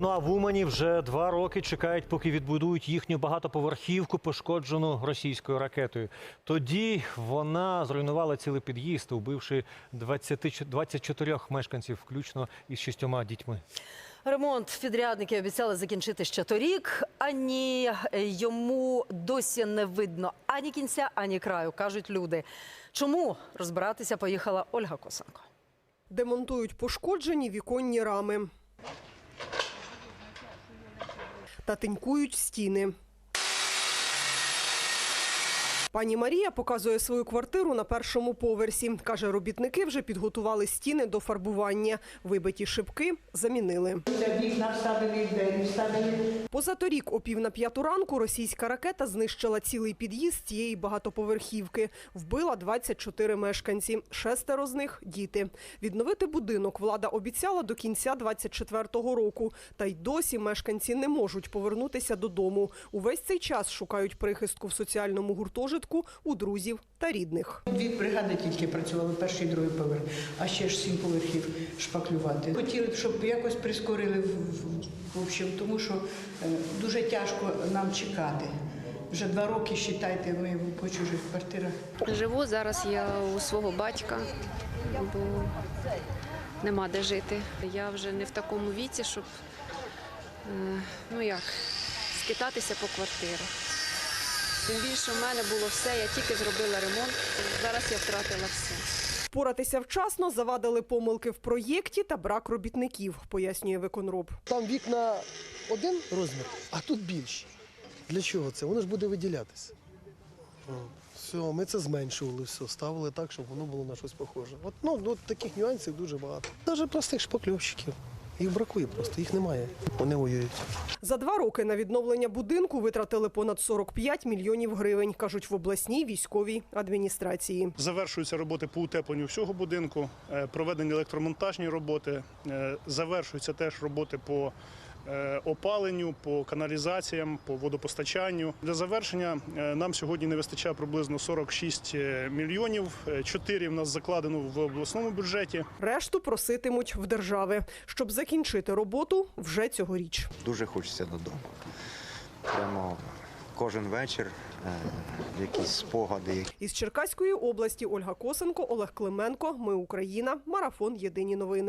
Ну а в Умані вже два роки чекають, поки відбудують їхню багатоповерхівку, пошкоджену російською ракетою. Тоді вона зруйнувала цілий під'їзд, убивши 20, 24 мешканців, включно із шістьома дітьми. Ремонт підрядники обіцяли закінчити ще торік, ані йому досі не видно ані кінця, ані краю, кажуть люди. Чому розбиратися поїхала Ольга Косенко? Демонтують пошкоджені віконні рами. Та тинькують стіни. Пані Марія показує свою квартиру на першому поверсі. Каже, робітники вже підготували стіни до фарбування. Вибиті шибки замінили. Вікна вставили, вставили. Позаторік о пів на п'яту ранку російська ракета знищила цілий під'їзд цієї багатоповерхівки. Вбила 24 мешканці. Шестеро з них – діти. Відновити будинок влада обіцяла до кінця 24-го року. Та й досі мешканці не можуть повернутися додому. Увесь цей час шукають прихистку в соціальному гуртожитку у друзів та рідних. Дві бригади тільки працювали, перший і другий поверх, а ще ж сім поверхів шпаклювати. Хотіли б, щоб якось прискорили в, в, в общем, тому що е, дуже тяжко нам чекати. Вже два роки, вважайте, ми по чужих квартирах. Живу зараз я у свого батька, бо нема де жити. Я вже не в такому віці, щоб е, ну як, скитатися по квартирах. Тим більше в мене було все, я тільки зробила ремонт. Зараз я втратила все. Впоратися вчасно завадили помилки в проєкті та брак робітників, пояснює виконроб. Там вікна один розмір, а тут більші. Для чого це? Воно ж буде виділятися. О, Все, ми це зменшували, все, ставили так, щоб воно було на щось похоже. От, ну, от таких нюансів дуже багато. Навіть простих шпакльовщиків. Їх бракує просто, їх немає. Вони воюють. За два роки на відновлення будинку витратили понад 45 мільйонів гривень, кажуть в обласній військовій адміністрації. Завершуються роботи по утепленню всього будинку, е, проведені електромонтажні роботи, е, завершуються теж роботи по опаленню, по каналізаціям, по водопостачанню. Для завершення е, нам сьогодні не вистачає приблизно 46 мільйонів. Е, Чотири в нас закладено в обласному бюджеті. Решту проситимуть в держави, щоб закінчити роботу вже цьогоріч. дуже хочеться додому. Прямо кожен вечір е, якісь спогади, Із Черкаської області Ольга Косенко, Олег Клименко. Ми Україна. Марафон. Єдині новини.